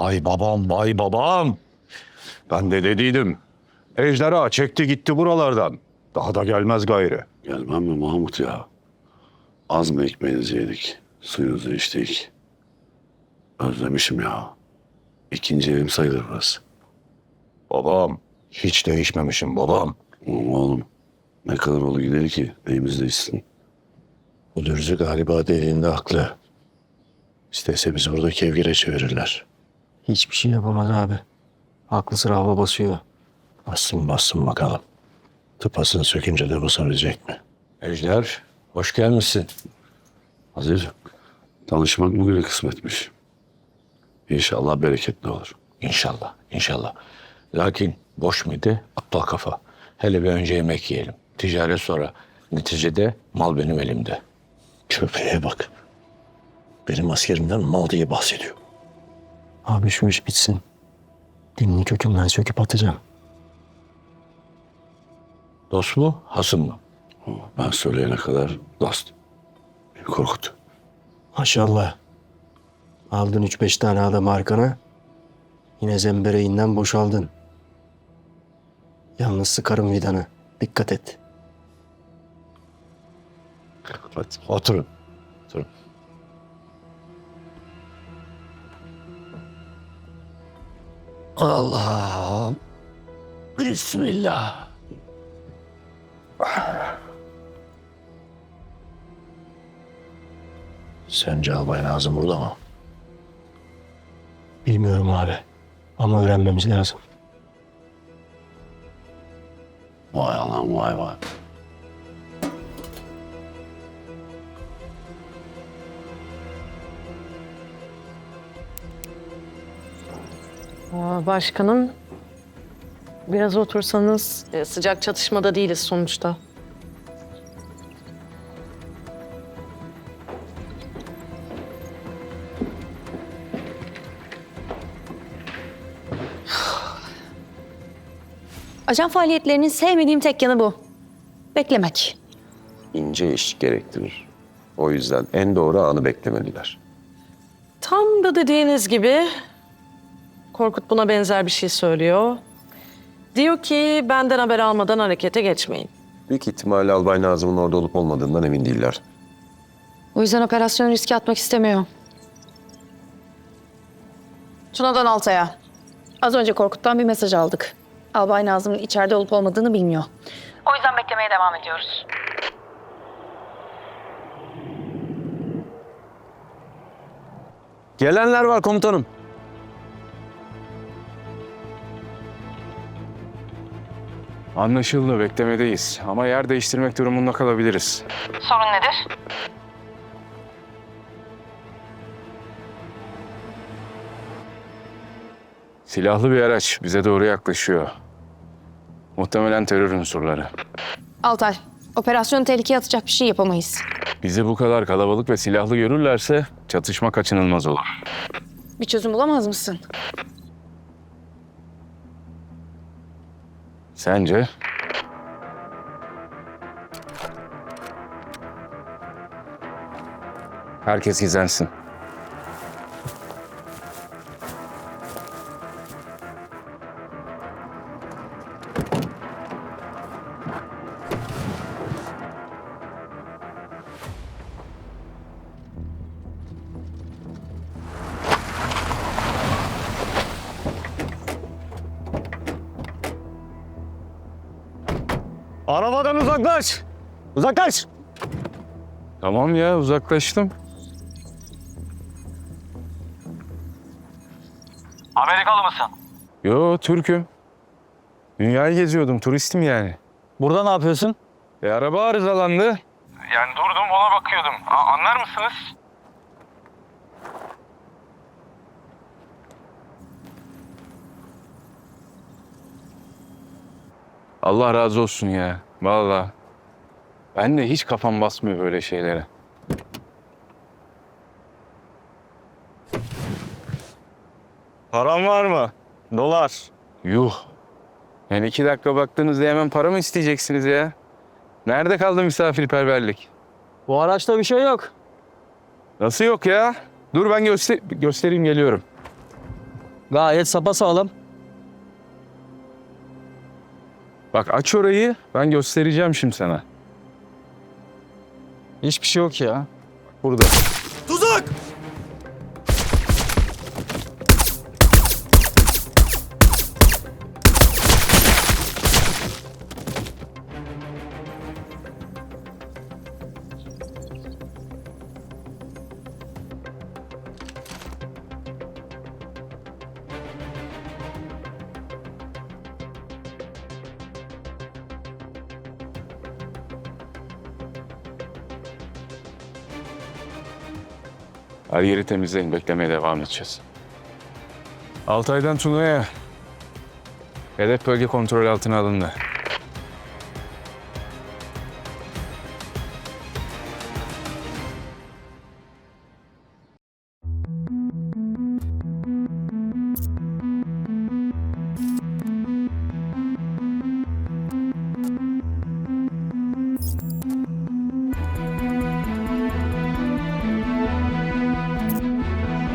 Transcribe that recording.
Ay babam, vay babam. Ben de dediydim. Ejderha çekti gitti buralardan. Daha da gelmez gayrı. Gelmem mi Mahmut ya? Az mı ekmeğinizi yedik? Suyunuzu içtik. Özlemişim ya. İkinci evim sayılır burası. Babam, hiç değişmemişim babam. Oğlum, oğlum ne kadar oldu gideri ki neyimiz değişsin. Bu Dürzü galiba dediğinde haklı. İstese bizi burada kevgire çevirirler. Hiçbir şey yapamaz abi. Aklı sıra hava basıyor. Bassın bassın bakalım. Tıpasını sökünce de basabilecek mi? Ejder, hoş gelmişsin. Aziz, tanışmak bugüne kısmetmiş. İnşallah bereketli olur. İnşallah, inşallah. Lakin boş muydu? Aptal kafa. Hele bir önce yemek yiyelim. Ticaret sonra. Neticede mal benim elimde. Köpeğe bak. Benim askerimden mal diye bahsediyor. Abi şu iş bitsin. Dilini kökünden söküp atacağım. Dost mu, hasım mı? Ben söyleyene kadar dost. Beni korkut. Maşallah. Aldın üç beş tane adam arkana. Yine zembereğinden boşaldın. Yalnız sıkarım vidanı. Dikkat et. Hadi. Oturun. Oturun. Allah. Bismillah. Sence Albay Nazım burada mı? Bilmiyorum abi. Ama öğrenmemiz lazım. Vay anam vay vay. Başkanım, biraz otursanız e, sıcak çatışmada değiliz sonuçta. Ajan faaliyetlerinin sevmediğim tek yanı bu. Beklemek. ince iş gerektirir. O yüzden en doğru anı beklemeliler. Tam da dediğiniz gibi Korkut buna benzer bir şey söylüyor. Diyor ki benden haber almadan harekete geçmeyin. Büyük ihtimalle Albay Nazım'ın orada olup olmadığından emin değiller. O yüzden operasyon riske atmak istemiyor. Tuna'dan Altay'a. Az önce Korkut'tan bir mesaj aldık. Albay Nazım'ın içeride olup olmadığını bilmiyor. O yüzden beklemeye devam ediyoruz. Gelenler var komutanım. Anlaşıldı, beklemedeyiz. Ama yer değiştirmek durumunda kalabiliriz. Sorun nedir? Silahlı bir araç bize doğru yaklaşıyor. Muhtemelen terör unsurları. Altay, operasyonu tehlikeye atacak bir şey yapamayız. Bizi bu kadar kalabalık ve silahlı görürlerse çatışma kaçınılmaz olur. Bir çözüm bulamaz mısın? Sence? Herkes gizlensin. Arabadan uzaklaş. Uzaklaş. Tamam ya, uzaklaştım. Amerikalı mısın? Yo, Türk'üm. Dünyayı geziyordum, turistim yani. Burada ne yapıyorsun? E, araba arızalandı. Yani durdum ona bakıyordum. A- anlar mısınız? Allah razı olsun ya. Vallahi. Ben de hiç kafam basmıyor böyle şeylere. Paran var mı? Dolar. Yuh. Yani iki dakika baktığınızda hemen para mı isteyeceksiniz ya? Nerede kaldı misafirperverlik? Bu araçta bir şey yok. Nasıl yok ya? Dur ben göster göstereyim geliyorum. Gayet sapasağlam. Bak aç orayı ben göstereceğim şimdi sana. Hiçbir şey yok ya. Burada. Her yeri temizleyin. Beklemeye devam edeceğiz. Altay'dan Tuna'ya. Hedef bölge kontrol altına alındı.